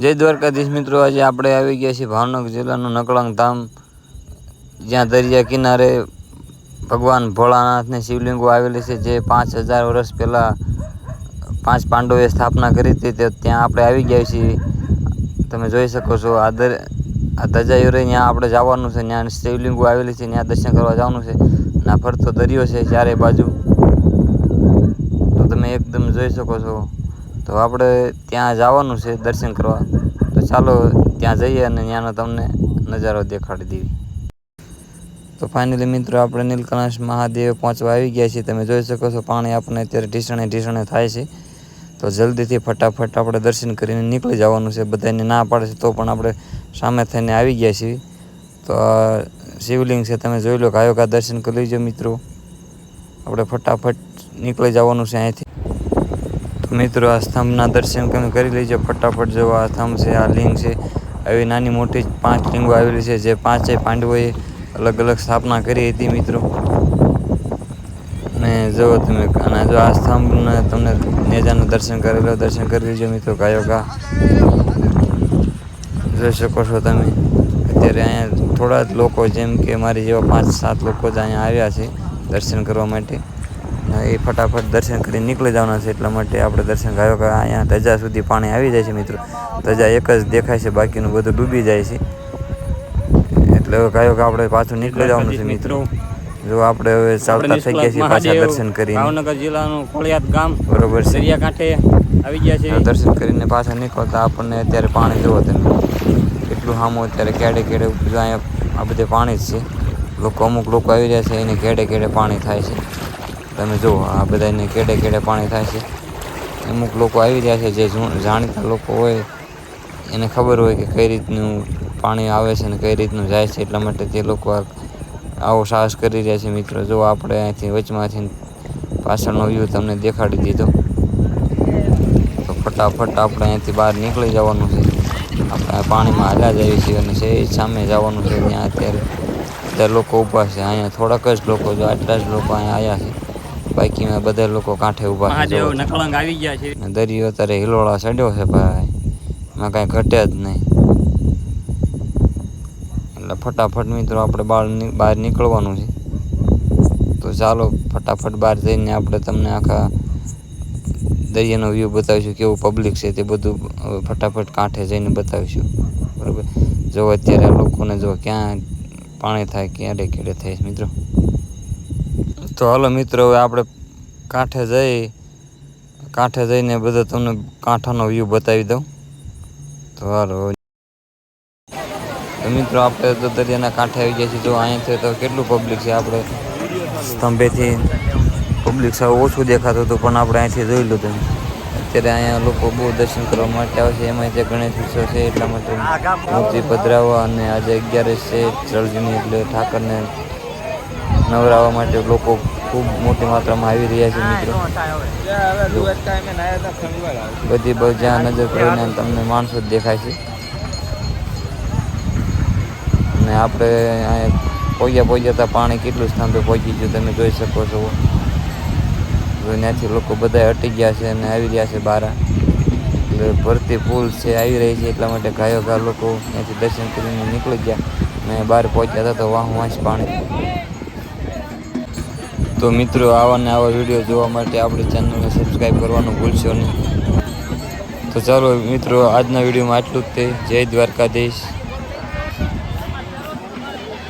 જય દ્વારકાધીશ મિત્રો, આજે આપણે આવી ગયા છીએ ભાવનગર જિલ્લાનું નકળંગ ધામ, જ્યાં દરિયા કિનારે ભગવાન ભોળાનાથની શિવલિંગો આવેલી છે, જે પાંચ હજાર વર્ષ પહેલાં પાંચ પાંડવોએ સ્થાપના કરી હતી, તે ત્યાં આપણે આવી ગયા છીએ. તમે જોઈ શકો છો, આ દર, આ ધજાયુરે ત્યાં આપણે જવાનું છે, ત્યાં શિવલિંગો આવેલી છે, ત્યાં દર્શન કરવા જવાનું છે, અને આ ફરતો દરિયો છે, ચારે બાજુ. તો તમે એકદમ જોઈ શકો છો. તો આપણે ત્યાં જવાનું છે દર્શન કરવા. તો ચાલો ત્યાં જઈએ અને ત્યાંનો તમને નજારો દેખાડી દેવી. તો ફાઇનલી મિત્રો આપણે નીલકંઠ મહાદેવ પહોંચવા આવી ગયા છીએ. તમે જોઈ શકો છો પાણી આપણને અત્યારે ઢીસણે ઢીસણે થાય છે. તો જલ્દીથી ફટાફટ આપણે દર્શન કરીને નીકળી જવાનું છે. બધાને ના પાડે છે તો પણ આપણે સામે થઈને આવી ગયા છીએ. તો આ શિવલિંગ છે તમે જોઈ લો કાયો કા દર્શન કરી લેજો મિત્રો. આપણે ફટાફટ નીકળી જવાનું છે અહીંથી. મિત્રો, આ સ્તંભના દર્શન તમે કરી લેજો. ફટાફટ જો આ સ્તંભ છે, આ લિંગ છે. આવી નાની મોટી પાંચ લિંગો આવેલી છે. જે પાંચેય પાંડવોએ અલગ અલગ સ્થાપના કરી હતી મિત્રો. ને જો તમે અને જો આ સ્તંભને તમને નેજાનું દર્શન કરી લો, દર્શન કરી લેજો મિત્રો. ગાયો ગા. જોઈ શકો છો તમે. અત્યારે અહીંયા થોડા જ લોકો જેમ કે મારી જેવા પાંચ સાત લોકો જ અહીંયા આવ્યા છે દર્શન કરવા માટે. એ ફટાફટ દર્શન કરીને નીકળી જવાના છે એટલા માટે આપણે દર્શન ગાયો કે અહીંયા ધજા સુધી પાણી આવી જાય છે મિત્રો. ધજા એક જ દેખાય છે બાકીનું બધું ડૂબી જાય છે. એટલે ગાયો કે આપણે પાછું નીકળી જવાનું છે મિત્રો. જો આપણે હવે ચાલતા થઈ ગયા છીએ પાછા દર્શન કરી ભાવનગર જિલ્લાનું ખોળિયાદ ગામ બરોબર દરિયા કાંઠે આવી ગયા છે. દર્શન કરીને પાછા નીકળતા આપણને અત્યારે પાણી જોવો તમે. કેટલું સામું અત્યારે કેડે કેડે અહીંયા આ બધે પાણી જ છે. લોકો અમુક લોકો આવી રહ્યા છે એને કેડે કેડે પાણી થાય છે. તમે જુઓ, આ બધાને કેડે કેડે પાણી થાય છે. અમુક લોકો આવી રહ્યા છે, જે જાણીતા લોકો હોય, એને ખબર હોય કે કઈ રીતનું પાણી આવે છે ને કઈ રીતનું જાય છે, એટલા માટે તે લોકો આવો સાહસ કરી રહ્યા છે. મિત્રો જો આપણે અહીંથી વચમાંથી પાછળનો વ્યૂ તમને દેખાડી દીધો. તો ફટાફટ આપણે અહીંયાથી બહાર નીકળી જવાનું છે. આપણે પાણીમાં હાલ્યા જઈએ છીએ અને જે સામે જવાનું છે, ત્યાં અત્યારે અત્યારે લોકો ઊભા છે. અહીંયા થોડાક જ લોકો, જો આટલા જ લોકો અહીંયા આવ્યા છે. બાકીમાં બધા લોકો કાંઠે ઊભા છે. મહાદેવ નકળંગ આવી ગયા છે. દરિયો અત્યારે હિલોળા ચડ્યો છે ભાઈ. એમાં કાંઈ ઘટે જ નહીં. એટલે ફટાફટ મિત્રો આપણે બહાર બહાર નીકળવાનું છે. તો ચાલો ફટાફટ બહાર જઈને આપણે તમને આખા દરિયાનો વ્યૂ બતાવીશું કેવું પબ્લિક છે તે બધું ફટાફટ કાંઠે જઈને બતાવીશું. બરાબર? જો અત્યારે લોકોને જો ક્યાં પાણી થાય ક્યારે કેડે થાય મિત્રો? તો હાલો મિત્રો, હવે આપણે કાંઠે જઈ, કાંઠે જઈને બધા તમને કાંઠાનો વ્યૂ બતાવી દઉં. તો હાલો તો મિત્રો, આપણે તો દરિયાના કાંઠે આવી ગયા છીએ. જો અહીંયાથી તો કેટલું પબ્લિક છે આપણે? સ્તંભેથી પબ્લિક સાવ ઓછું દેખાતું હતું, પણ આપણે અહીંથી જોઈ લીધું. અત્યારે અહીંયા લોકો બહુ દર્શન કરવા માટે આવે છે. એમાં જે ગણેશ ઉત્સવ છે, એટલા માટે મૂર્તિ પધરાવવા અને આજે અગિયારસ છે જળજીની એટલે ઠાકરને નવરાવવા માટે લોકો ખૂબ મોટી માત્રામાં આવી રહ્યા છે મિત્રો. બધી બસ જ્યાં નજર કરીને તમને માણસો જ દેખાય છે. અને આપણે અહીંયા પોગ્યા પોગ્યા પાણી કેટલું સ્થાન પર પહોંચી ગયું તમે જોઈ શકો છો. ત્યાંથી લોકો બધા અટી ગયા છે અને આવી રહ્યા છે બહાર એટલે ભરતી પુલ છે આવી રહી છે એટલા માટે ગાયો ગા લોકો ત્યાંથી દર્શન કરીને નીકળી ગયા. અને બહાર પહોંચ્યા હતા તો વાહ વાંચ પાણી. તો મિત્રો આવા ને આવા વીડિયો જોવા માટે આપણી ચેનલને સબસ્ક્રાઈબ કરવાનું ભૂલશો નહીં. તો ચાલો મિત્રો, આજના વિડીયોમાં આટલું જ તે. જય દ્વારકાધીશ.